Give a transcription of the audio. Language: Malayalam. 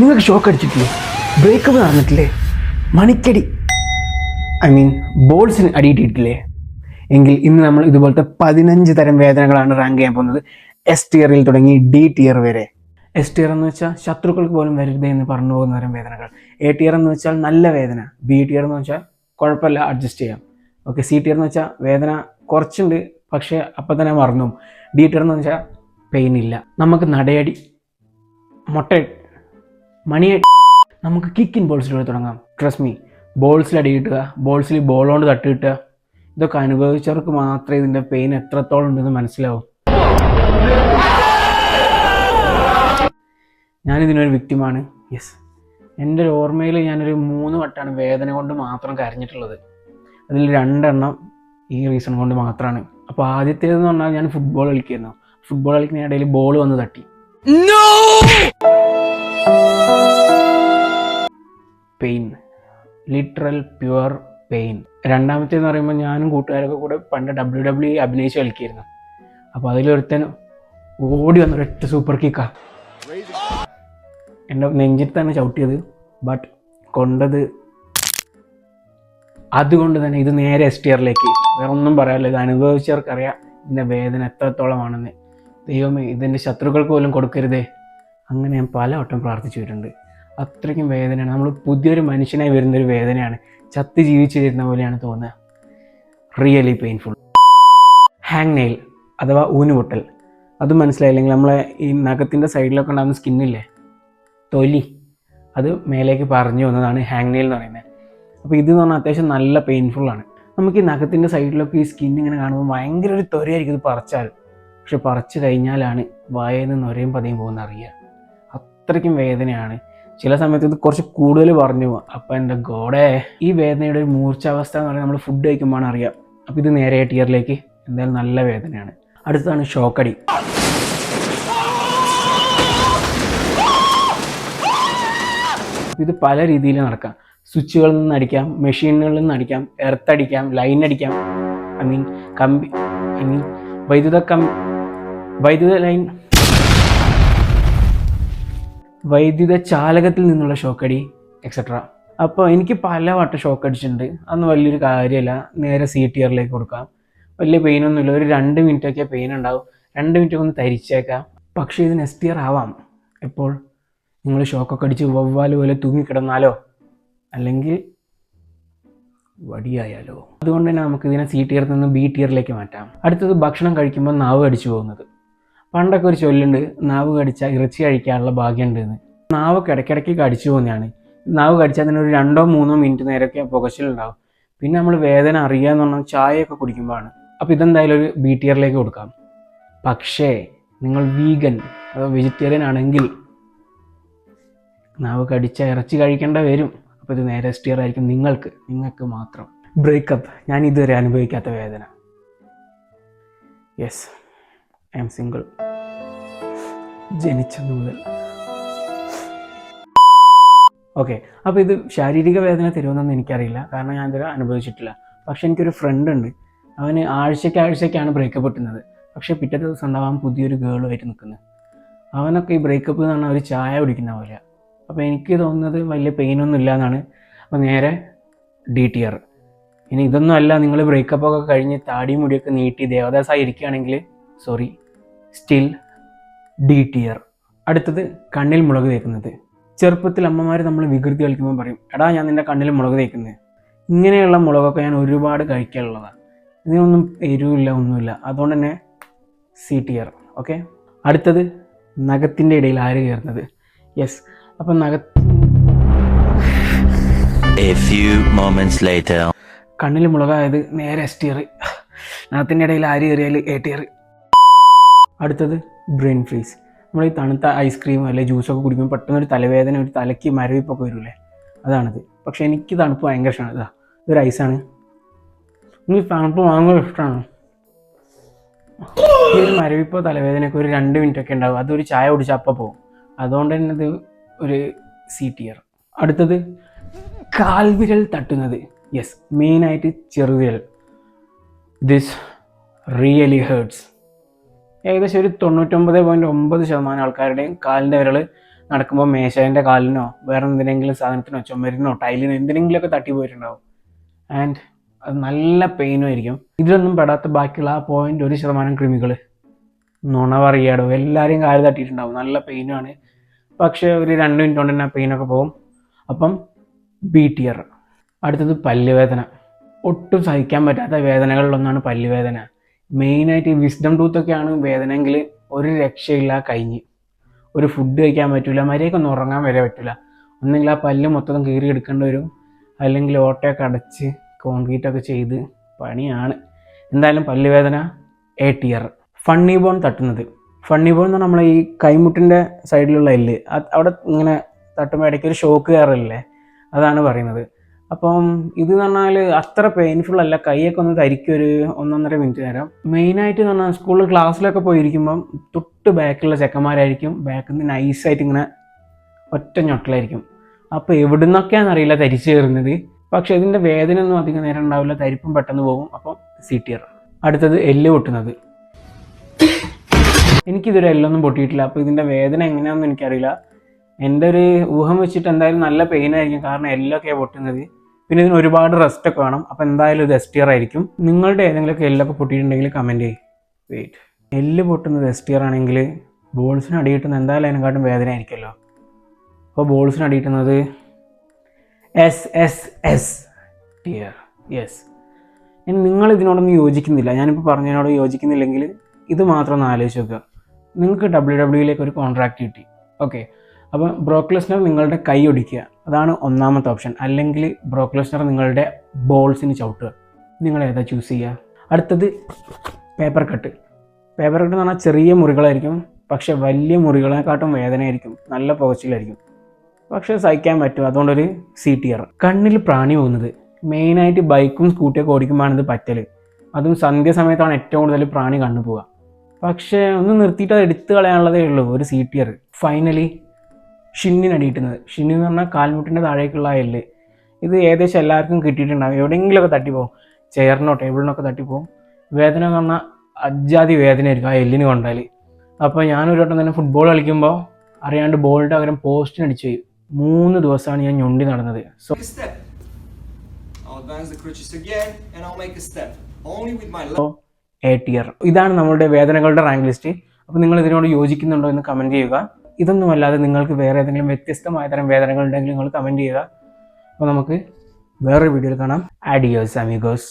നിങ്ങൾക്ക് ഷോക്ക് അടിച്ചിട്ടില്ലേ? ബ്രേക്കപ്പ് നടന്നിട്ടില്ലേ മണിക്കടി ഐ മീൻ ബോൾസിന് അടിയിട്ടിട്ടില്ലേ? എങ്കിൽ ഇന്ന് നമ്മൾ ഇതുപോലത്തെ പതിനഞ്ച് തരം വേദനകളാണ് റാങ്ക് ചെയ്യാൻ പോകുന്നത്. എസ് ടിയറിൽ തുടങ്ങി ഡി ടിയർ വരെ. എസ് ടിയർ എന്ന് വെച്ചാൽ ശത്രുക്കൾക്ക് പോലും വരരുതേ എന്ന് പറഞ്ഞു പോകുന്ന തരം വേദനകൾ. എ ടിയർ എന്ന് വെച്ചാൽ നല്ല വേദന. ബി ടിയർ എന്ന് വെച്ചാൽ കുഴപ്പമില്ല അഡ്ജസ്റ്റ് ചെയ്യാം. ഓക്കെ സി ടിയർ എന്ന് വെച്ചാൽ വേദന കുറച്ചുണ്ട് പക്ഷേ അപ്പം തന്നെ മറന്നു. ഡി ടിയർ എന്ന് വെച്ചാൽ പെയിൻ ഇല്ല. നമുക്ക് നടയടി മുട്ട മണിയെ നമുക്ക് കിക്ക് ഇൻ ബോൾസിലൂടെ തുടങ്ങാം. ട്രസ്റ്റ് മീ ബോൾസിൽ അടി കിട്ടുക ബോൾസിൽ ബോൾ കൊണ്ട് തട്ട് കിട്ടുക. ഇതൊക്കെ അനുഭവിച്ചവർക്ക് മാത്രമേ ഇതിന്റെ പെയിൻ എത്രത്തോളം ഉണ്ടെന്ന് മനസ്സിലാവും. ഞാനിതിനൊരു വിക്റ്റിമാണ് യെസ് എന്റെ ഒരു ഓർമ്മയിൽ ഞാനൊരു മൂന്ന് വട്ടമാണ് വേദന കൊണ്ട് മാത്രം കരഞ്ഞിട്ടുള്ളത്. അതിൽ രണ്ടെണ്ണം ഈ റീസൺ കൊണ്ട് മാത്രമാണ്. അപ്പോൾ ആദ്യത്തേതെന്ന് പറഞ്ഞാൽ ഞാൻ ഫുട്ബോൾ കളിക്കുന്നു ഫുട്ബോൾ കളിക്കുന്ന ഇടയിൽ ബോൾ വന്ന് തട്ടി. ലിറ്ററൽ പ്യുവർ പെയിൻ രണ്ടാമത്തേന്ന് പറയുമ്പോൾ ഞാനും കൂട്ടുകാരൊക്കെ കൂടെ പണ്ട് ഡബ്ല്യു ഡബ്ല്യു അഭിനയിച്ച് കളിക്കായിരുന്നു. അപ്പോൾ അതിലൊരുത്തൻ ഓടി വന്ന ഒരൊറ്റ സൂപ്പർ കിക്കാ എന്റെ നെഞ്ചിൽ തന്നെ ചവിട്ടിയത് ബട്ട് കൊണ്ടത് അതുകൊണ്ട് തന്നെ ഇത് നേരെ എസ് ടി ആറിലേക്ക് വേറെ ഒന്നും പറയാനില്ല. ഇത് അനുഭവിച്ചവർക്കറിയാം ഇതിന്റെ വേദന എത്രത്തോളമാണെന്ന്. ദൈവമേ ഇതിന്റെ ശത്രുക്കൾക്ക് പോലും കൊടുക്കരുതേ. അങ്ങനെ ഞാൻ പലവട്ടം പ്രാർത്ഥിച്ചിട്ടുണ്ട്. അത്രയ്ക്കും വേദനയാണ്. നമ്മൾ പുതിയൊരു മനുഷ്യനായി വരുന്നൊരു വേദനയാണ്. ചത്ത് ജീവിച്ചു തരുന്ന പോലെയാണ് തോന്നുക. റിയലി പെയിൻഫുൾ ഹാങ് നെയിൽ അഥവാ ഊനുപൊട്ടൽ അത് മനസ്സിലായില്ലെങ്കിൽ നമ്മളെ ഈ നഖത്തിന്റെ സൈഡിലൊക്കെ ഉണ്ടാകുന്ന സ്കിന്നില്ലേ തൊലി. അത് മേലേക്ക് പറഞ്ഞു വന്നതാണ് ഹാങ് നെയിൽ എന്ന് പറയുന്നത്. അപ്പോൾ ഇത് എന്ന് പറഞ്ഞാൽ അത്യാവശ്യം നല്ല പെയിൻഫുള്ളാണ് നമുക്ക് ഈ നഖത്തിന്റെ സൈഡിലൊക്കെ ഈ സ്കിൻ ഇങ്ങനെ കാണുമ്പോൾ ഭയങ്കര ഒരു ത്വരയായിരിക്കും ഇത് പറിച്ചാൽ. പക്ഷെ പറിച്ചു കഴിഞ്ഞാലാണ് വായയിൽ നിന്ന് നൊരയും പതിയും പോകുന്ന അറിയുക. അത്രയ്ക്കും വേദനയാണ്. ചില സമയത്ത് ഇത് കുറച്ച് കൂടുതൽ പറഞ്ഞു അപ്പം എന്റെ ഗോഡേ ഈ വേദനയുടെ ഒരു മൂർച്ചാവസ്ഥ എന്ന് പറയുന്നത് നമ്മൾ ഫുഡ് കഴിക്കുമ്പോൾ അറിയാം. അപ്പോൾ ഇത് നേരെ ടിയറിലേക്ക് എന്തായാലും നല്ല വേദനയാണ്. അടുത്തതാണ് ഷോക്കടി. ഇത് പല രീതിയിൽ നടക്കാം. സ്വിച്ചുകളിൽ നിന്ന് അടിക്കാം മെഷീനുകളിൽ നിന്ന് അടിക്കാം എർത്തടിക്കാം ലൈൻ അടിക്കാം. ഐ മീൻ കമ്പി ഐ മീൻ വൈദ്യുത കം വൈദ്യുത ലൈൻ വൈദ്യുത ചാലകത്തിൽ നിന്നുള്ള ഷോക്കടി എക്സെട്ര അപ്പോൾ എനിക്ക് പല വട്ടം ഷോക്ക് അടിച്ചിട്ടുണ്ട്. അന്ന് വലിയൊരു കാര്യമല്ല. നേരെ സി ടി ആറിലേക്ക് കൊടുക്കാം. വലിയ പെയിനൊന്നുമില്ല ഒരു രണ്ട് മിനിറ്റൊക്കെ പെയിൻ ഉണ്ടാവും. രണ്ട് മിനിറ്റ് ഒന്ന് തരിച്ചേക്കാം. പക്ഷേ ഇത് നെക്സ്റ്റ് ഇയർ ആവാം. എപ്പോൾ? നിങ്ങൾ ഷോക്കൊക്കെ അടിച്ച് വവ്വാൽ പോലെ തൂങ്ങിക്കിടന്നാലോ? അല്ലെങ്കിൽ വടിയായാലോ? അതുകൊണ്ട് തന്നെ നമുക്ക് ഇതിനെ സി ടിയറിൽ നിന്ന് ബി ടിയറിലേക്ക് മാറ്റാം. അടുത്തത് ഭക്ഷണം കഴിക്കുമ്പോൾ നാവ് അടിച്ചു പോകുന്നത്. പണ്ടൊക്കെ ഒരു ചൊല്ലുണ്ട് നാവ് കടിച്ചാൽ ഇറച്ചി കഴിക്കാനുള്ള ഭാഗ്യമുണ്ട് എന്ന് നാവൊക്കെ ഇടയ്ക്കിടയ്ക്ക് കടിച്ചു പോകുന്നതാണ്. നാവ് കടിച്ചാൽ തന്നെ ഒരു രണ്ടോ മൂന്നോ മിനിറ്റ് നേരമൊക്കെ പുകച്ചിലുണ്ടാവും. പിന്നെ നമ്മൾ വേദന അറിയാന്ന് പറഞ്ഞാൽ ചായയൊക്കെ കുടിക്കുമ്പോഴാണ്. അപ്പോൾ ഇതെന്തായാലും ഒരു ബി ടി ആറിലേക്ക് കൊടുക്കാം. പക്ഷേ നിങ്ങൾ വീഗൻ അഥവാ വെജിറ്റേറിയൻ ആണെങ്കിൽ നാവ് കടിച്ച ഇറച്ചി കഴിക്കേണ്ട വരും. അപ്പോൾ ഇത് നേരെ സ്റ്റിയർ ആയിരിക്കും നിങ്ങൾക്ക് നിങ്ങൾക്ക് മാത്രം. ബ്രേക്കപ്പ്. ഞാൻ ഇതുവരെ അനുഭവിക്കാത്ത വേദന. യെസ്. I'm single. ജനിച്ചത് മുതൽ ഓക്കെ അപ്പോൾ ഇത് ശാരീരിക വേദന തരുമെന്നൊന്നും എനിക്കറിയില്ല. കാരണം ഞാൻ ഇതുവരെ അനുഭവിച്ചിട്ടില്ല. പക്ഷെ എനിക്കൊരു ഫ്രണ്ട് ഉണ്ട്. അവന് ആഴ്ചയ്ക്ക് ആഴ്ചയ്ക്കാണ് ബ്രേക്കപ്പ് കിട്ടുന്നത്. പക്ഷേ പിറ്റേ ദിവസം ഉണ്ടാവാൻ പുതിയൊരു ഗേളുമായിട്ട് നിൽക്കുന്നത് അവനൊക്കെ ഈ ബ്രേക്കപ്പ് എന്ന് പറഞ്ഞാൽ ഒരു ചായ കുടിക്കുന്ന പോലെയാണ് അപ്പോൾ എനിക്ക് തോന്നുന്നത് വലിയ പെയിനൊന്നും ഇല്ല എന്നാണ് അപ്പോൾ നേരെ ഡി ടി ആർ ഇനി ഇതൊന്നും അല്ല. നിങ്ങൾ ബ്രേക്കപ്പ് ഒക്കെ കഴിഞ്ഞ് താടിയും മുടിയൊക്കെ നീട്ടി ദേവദാസായി ഇരിക്കുകയാണെങ്കിൽ sorry still D T R അടുത്തത് കണ്ണിൽ മുളക് തേക്കുന്നത്. ചെറുപ്പത്തിൽ അമ്മമാർ നമ്മൾ വികൃതി കളിക്കുമ്പോൾ പറയും എടാ ഞാൻ നിന്റെ കണ്ണിൽ മുളക് തേക്കുന്നത് ഇങ്ങനെയുള്ള മുളകൊക്കെ ഞാൻ ഒരുപാട് കഴിക്കാനുള്ളതാണ് ഇതിനൊന്നും എരിവില്ല ഒന്നുമില്ല. അതുകൊണ്ട് തന്നെ സി ടി ആർ ഓക്കെ അടുത്തത് നഖത്തിന്റെ ഇടയിൽ ആര് കയറുന്നത്? യെസ് അപ്പം നഖ A few moments later. കണ്ണിൽ മുളകായത് നേരെ എസ് ടി ആർ നഖത്തിന്റെ ഇടയിൽ ആര് കയറിയാൽ എ ടി ആർ അടുത്തത് ബ്രെയിൻ ഫ്രീസ്. നമ്മൾ ഈ തണുത്ത ഐസ്ക്രീം അല്ലെങ്കിൽ ജ്യൂസൊക്കെ കുടിക്കുമ്പോൾ പെട്ടെന്ന് ഒരു തലവേദന ഒരു തലയ്ക്ക് മരവിപ്പൊക്കെ വരില്ലേ? അതാണത്. പക്ഷെ എനിക്ക് തണുപ്പ് ഭയങ്കര ഇഷ്ടമാണ് ഇതാ ഇതൊരു ഐസാണ് എനിക്ക് തണുപ്പ് ഭയങ്കര ഇഷ്ടമാണ് ഈ ഒരു മരവിപ്പോ തലവേദനയൊക്കെ ഒരു രണ്ട് മിനിറ്റ് ഒക്കെ ഉണ്ടാവും. അതൊരു ചായ കുടിച്ച അപ്പം പോകും അതുകൊണ്ട് തന്നെ ഇത് ഒരു സി ടിയർ അടുത്തത് കാൽവിരൽ തട്ടുന്നത്. യെസ് മെയിനായിട്ട് ചെറുവിരൽ. ദിസ് റിയലി ഹേർട്സ് ഏകദേശം ഒരു തൊണ്ണൂറ്റൊമ്പത് പോയിന്റ് ഒമ്പത് ശതമാനം ആൾക്കാരുടെയും കാലിന്റെ വിരൽ നടക്കുമ്പോൾ മേശേന്റെ കാലിനോ വേറെ എന്തിനെങ്കിലും സാധനത്തിനോ ചുമരിനോ ടൈലിനോ എന്തിനെങ്കിലുമൊക്കെ തട്ടി പോയിട്ടുണ്ടാവും ആൻഡ് അത് നല്ല പെയിനും ആയിരിക്കും. ഇതിലൊന്നും പെടാത്ത ബാക്കിയുള്ള ആ പോയിന്റ് ഒരു ശതമാനം കൃമികൾ നുണ പറയാടോ എല്ലാവരെയും കാൽ തട്ടിയിട്ടുണ്ടാവും. നല്ല പെയിനുമാണ് പക്ഷേ ഒരു രണ്ട് മിനിറ്റ് കൊണ്ട് തന്നെ ആ പെയിനൊക്കെ പോകും. അപ്പം ബി ടിയർ അടുത്തത് പല്ലുവേദന. ഒട്ടും സഹിക്കാൻ പറ്റാത്ത വേദനകളിലൊന്നാണ് പല്ലുവേദന. മെയിനായിട്ട് ഈ വിസ്ഡം ടൂത്തൊക്കെയാണ് വേദനയെങ്കിൽ ഒരു രക്ഷയില്ല കഴിഞ്ഞ്. ഒരു ഫുഡ് കഴിക്കാൻ പറ്റില്ല മര്യാദയ്ക്കൊന്നും ഉറങ്ങാൻ വരെ പറ്റില്ല ഒന്നെങ്കിൽ ആ പല്ല് മൊത്തം കീറി എടുക്കേണ്ടി വരും. അല്ലെങ്കിൽ ഓട്ടയൊക്കെ അടച്ച് കോൺക്രീറ്റ് ഒക്കെ ചെയ്ത് പണിയാണ്. എന്തായാലും പല്ലുവേദന എ ടിയർ ഫണ്ണി ബോൺ തട്ടുന്നത്. ഫണ്ണി ബോൺ എന്ന് നമ്മളെ ഈ കൈമുട്ടിന്റെ സൈഡിലുള്ള എല്ല്. അവിടെ ഇങ്ങനെ തട്ടുമ്പോൾ ഇടയ്ക്ക് ഒരു ഷോക്ക് കയറില്ലേ അതാണ് പറയുന്നത്. അപ്പം ഇത് എന്ന് പറഞ്ഞാൽ അത്ര പെയിൻഫുൾ അല്ല. കൈയൊക്കെ ഒന്ന് തരിക്കും ഒരു ഒന്നൊന്നര മിനിറ്റ് നേരം. മെയിനായിട്ട് എന്ന് പറഞ്ഞാൽ സ്കൂളിൽ ക്ലാസ്സിലൊക്കെ പോയിരിക്കുമ്പം തൊട്ട് ബാക്കിലുള്ള ചെക്കന്മാരായിരിക്കും. ബാക്കിൽ നിന്ന് നൈസായിട്ട് ഇങ്ങനെ ഒറ്റ ഞൊട്ടലായിരിക്കും. അപ്പോൾ എവിടുന്നൊക്കെയാണെന്ന് അറിയില്ല തരിച്ചു കയറുന്നത്. പക്ഷെ ഇതിന്റെ വേദന ഒന്നും അധികം നേരം ഉണ്ടാവില്ല. തരിപ്പും പെട്ടെന്ന് പോകും. അപ്പം സി ടി ആർ അടുത്തത് എല്ല് പൊട്ടുന്നത്. എനിക്കിതൊരു എല്ലൊന്നും പൊട്ടിയിട്ടില്ല. അപ്പോൾ ഇതിന്റെ വേദന എങ്ങനെയാണെന്ന് എനിക്കറിയില്ല. എന്റെ ഒരു ഊഹം വെച്ചിട്ട് എന്തായാലും നല്ല പെയിൻ ആയിരിക്കും. കാരണം എല്ലൊക്കെയാണ് പൊട്ടുന്നത്. പിന്നെ ഇതിന് ഒരുപാട് റെസ്റ്റ് ഒക്കെ വേണം. അപ്പോൾ എന്തായാലും ഇത് എസ് ടി ആർ ആയിരിക്കും. നിങ്ങളുടെ ഏതെങ്കിലുമൊക്കെ എല്ലൊക്കെ പൊട്ടിയിട്ടുണ്ടെങ്കിൽ കമന്റ് ചെയ്യും. വെയിറ്റ് എല്ല് പൊട്ടുന്നത് എസ് ടി ആർ ആണെങ്കിൽ ബോൾസിന് അടി കിട്ടുന്നത് എന്തായാലും അതിനെക്കാട്ടും വേദന ആയിരിക്കുമല്ലോ. അപ്പോൾ ബോൾസിന് അടി കിട്ടുന്നത് S S S tier yes നിങ്ങൾ ഇതിനോടൊന്നും യോജിക്കുന്നില്ല. ഞാനിപ്പോൾ പറഞ്ഞതിനോട് യോജിക്കുന്നില്ലെങ്കിൽ ഇത് മാത്രം ഒന്ന് ആലോചിച്ച് നോക്കുക. നിങ്ങൾക്ക് ഡബ്ല്യു ഡബ്ല്യുയിലേക്ക് ഒരു കോൺട്രാക്ട് കിട്ടി. ഓക്കെ അപ്പോൾ ബ്രോക്ക്ലെസ്നർ നിങ്ങളുടെ കൈ ഒടിക്കുക. അതാണ് ഒന്നാമത്തെ ഓപ്ഷൻ. അല്ലെങ്കിൽ ബ്രോക്ക്ലെസ്നർ നിങ്ങളുടെ ബോൾസിന് ചവിട്ടുക. നിങ്ങൾ ഏതാ ചൂസ് ചെയ്യുക? അടുത്തത് പേപ്പർ കട്ട്. പേപ്പർ കട്ട് എന്ന് പറഞ്ഞാൽ ചെറിയ മുറികളായിരിക്കും. പക്ഷെ വലിയ മുറികളെക്കാട്ടും വേദനയായിരിക്കും. നല്ല പുകച്ചിലായിരിക്കും. പക്ഷെ സഹിക്കാൻ പറ്റും. അതുകൊണ്ടൊരു സി ടി ആർ കണ്ണിൽ പ്രാണി പോകുന്നത്. മെയിനായിട്ട് ബൈക്കും സ്കൂട്ടിയൊക്കെ ഓടിക്കുമ്പോഴാണ് ഇത് പറ്റൽ അതും സന്ധ്യ സമയത്താണ് ഏറ്റവും കൂടുതൽ പ്രാണി കണ്ണു പോവുക. പക്ഷേ ഒന്ന് നിർത്തിയിട്ട് അത് എടുത്തു കളയാനുള്ളതേ ഉള്ളൂ. ഒരു സി ടി ആർ ഫൈനലി ഷിന്നിനടിയിട്ടുന്നത് ഷിന്നി എന്ന് പറഞ്ഞാൽ കാൽമുട്ടിന്റെ താഴേക്കുള്ള എല്ല്. ഇത് ഏകദേശം എല്ലാവർക്കും കിട്ടിയിട്ടുണ്ടാകും എവിടെയെങ്കിലുമൊക്കെ പോകും ചെയറിനോ ടേബിളിനൊക്കെ തട്ടിപ്പോകും വേദന എന്ന് പറഞ്ഞാൽ അജാതി വേദനയായിരിക്കും ആ എല്ലിന് കൊണ്ടാൽ അപ്പോൾ ഞാനൊരു വട്ടം തന്നെ ഫുട്ബോൾ കളിക്കുമ്പോൾ അറിയാണ്ട് ബോളിന്റെ പകരം പോസ്റ്റിന് അടിച്ച് പോയി. മൂന്ന് ദിവസമാണ് ഞാൻ ഞൊണ്ടി നടന്നത്. സോ എ ടിയർ ഇതാണ് നമ്മളുടെ വേദനകളുടെ റാങ്ക് ലിസ്റ്റ് അപ്പോൾ നിങ്ങൾ ഇതിനോട് യോജിക്കുന്നുണ്ടോ എന്ന് കമന്റ് ചെയ്യുക. ഇതൊന്നുമല്ലാതെ നിങ്ങൾക്ക് വേറെ ഏതെങ്കിലും വ്യത്യസ്തമായ തരം വേദനകൾ ഉണ്ടെങ്കിൽ നിങ്ങൾ കമന്റ് ചെയ്യുക. അപ്പോൾ നമുക്ക് വേറൊരു വീഡിയോയിൽ കാണാം. Audios amigos